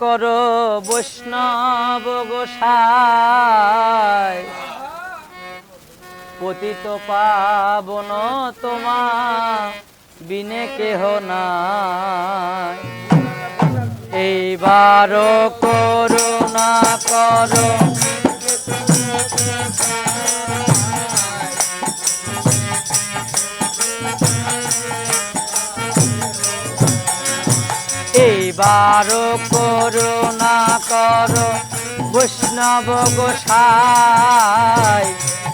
করো বৈষ্ণব গোসাই। পতিত পাবন তোমা বিনে কেহ নাই। এইবার করুণা করো। এইবার না কর বৈষ্ণব গোসাই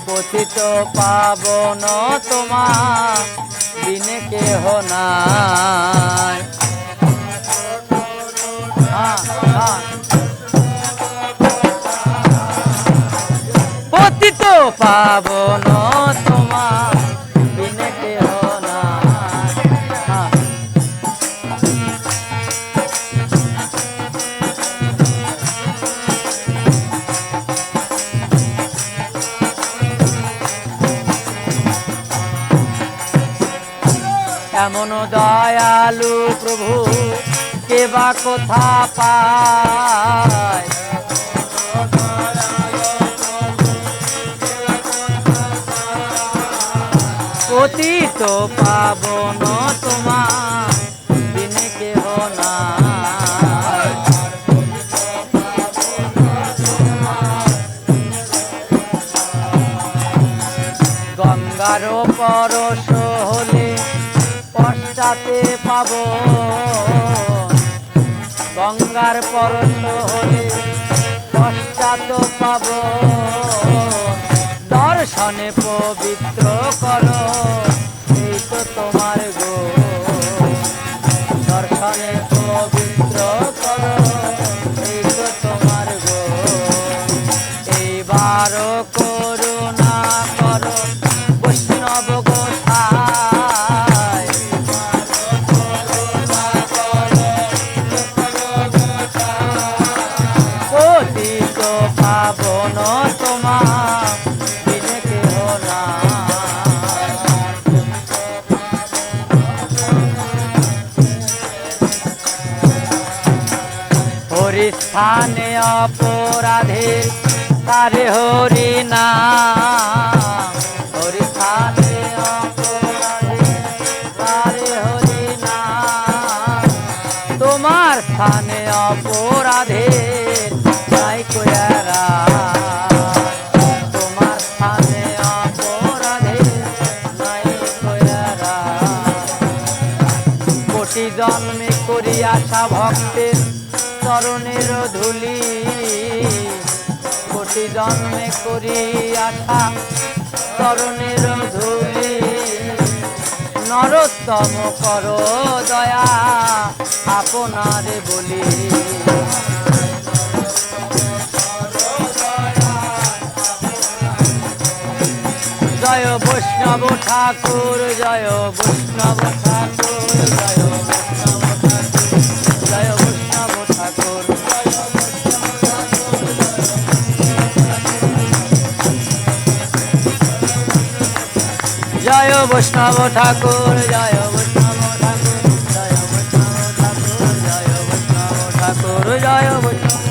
পতিত পাবন তোমা বিনে কেহ নাই হ্যাঁ, হ্যাঁ। পতিত পাবন এমন দয়ালু প্রভু? কে বা কোথা পায়? পতিত পাবন তোমা দিনে কেহ না গঙ্গার পরশ পশ্চাতে পাব। গঙ্গার পরশ হলে পশ্চাৎ পাব। দর্শনে পবিত্র কর, এই তো তোমার গো। দর্শনে পবিত্র কর, এই তো তোমার গো। এইবার করুণা বিনে কেহ না হরিস্থানে অপরাধের তারে হরি না হরিস্থানে অপরাধের তারে হরি না তোমার স্থানে অপরাধের জন্মে করি আশা ভক্তের চরণের ধুলি। কোটি জন্মে করি আশা চরণের ধুলি। নরোত্তম কর দয়া আপনারে বলি। জয় বৈষ্ণব ঠাকুর, জয় বৈষ্ণব ঠাকুর, জয় জয় বৈষ্ণব ঠাকুর জয় বৈষ্ণব ঠাকুর জয় বৈষ্ণব ঠাকুর জয় বৈষ্ণব ঠাকুর জয় বৈষ্ণব